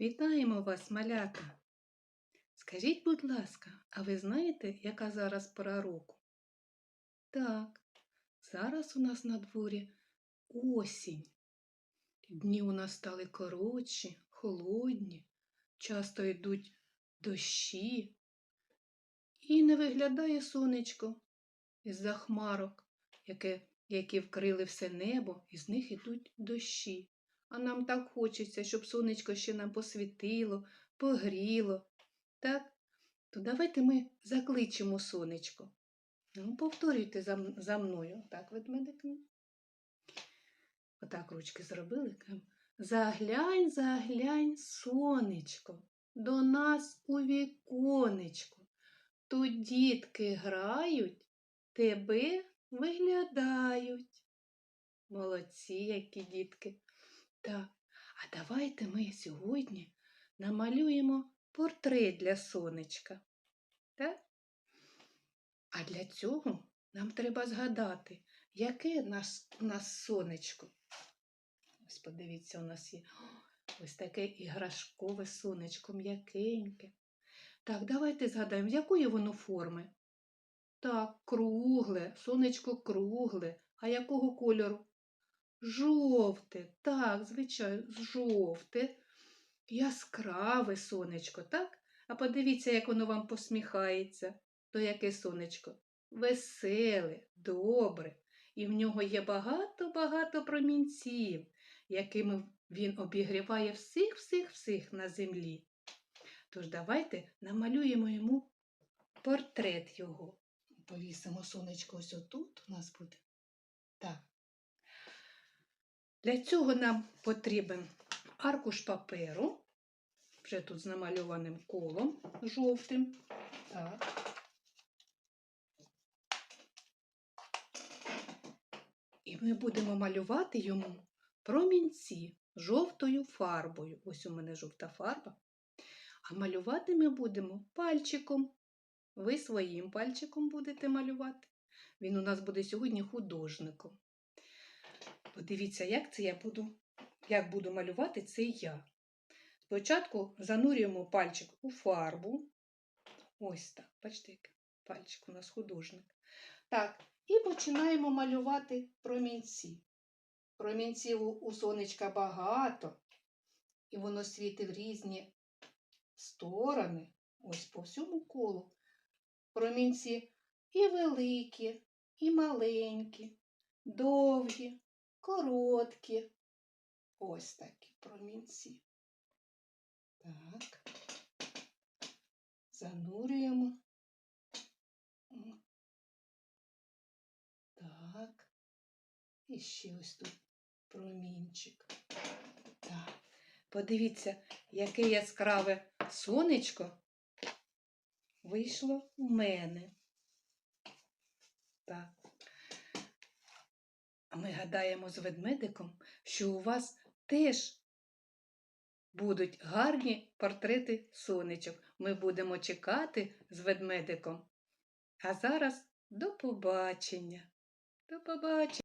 Вітаємо вас, малята. Скажіть, будь ласка, а ви знаєте, яка зараз пора року? Так, зараз у нас на дворі осінь. Дні у нас стали коротші, холодні, часто йдуть дощі. І не виглядає сонечко із-за хмарок, які вкрили все небо, і з них ідуть дощі. А нам так хочеться, щоб сонечко ще нам посвітило, погріло. Так? То давайте ми закличемо сонечко. Ну, повторюйте за, за мною. Так, ведмедик? Отак ручки зробили. Заглянь, заглянь, сонечко, до нас у віконечко. Тут дітки грають, тебе виглядають. Молодці, які дітки. Так, а давайте ми сьогодні намалюємо портрет для сонечка. Так? А для цього нам треба згадати, яке нас, у нас сонечко. Ось подивіться, у нас є ось таке іграшкове сонечко, м'якеньке. Так, давайте згадаємо, якої воно форми? Так, кругле, сонечко кругле. А якого кольору? Жовте, так, звичайно, жовте, яскраве сонечко, так? А подивіться, як воно вам посміхається. То яке сонечко? Веселе, добре. І в нього є багато-багато промінців, якими він обігріває всіх, всіх, всіх на землі. Тож давайте намалюємо йому портрет його. Повісимо сонечко ось отут у нас буде. Так. Для цього нам потрібен аркуш паперу, вже тут з намальованим колом жовтим. Так. І ми будемо малювати йому промінці жовтою фарбою. Ось у мене жовта фарба. А малювати ми будемо пальчиком. Ви своїм пальчиком будете малювати. Він у нас буде сьогодні художником. Подивіться, як це я буду, як буду малювати це я. Спочатку занурюємо пальчик у фарбу. Ось так, бачите, як пальчик у нас художник. Так, і починаємо малювати промінці. Промінців у- сонечка багато, і воно світить в різні сторони, ось по всьому колу. Промінці і великі, і маленькі, довгі, короткі. Ось такі промінці. Так. Занурюємо. Так. І ще ось тут промінчик. Так. Подивіться, яке яскраве сонечко вийшло у мене. Так. Ми гадаємо з ведмедиком, що у вас теж будуть гарні портрети сонечок. Ми будемо чекати з ведмедиком. А зараз до побачення. До побачення.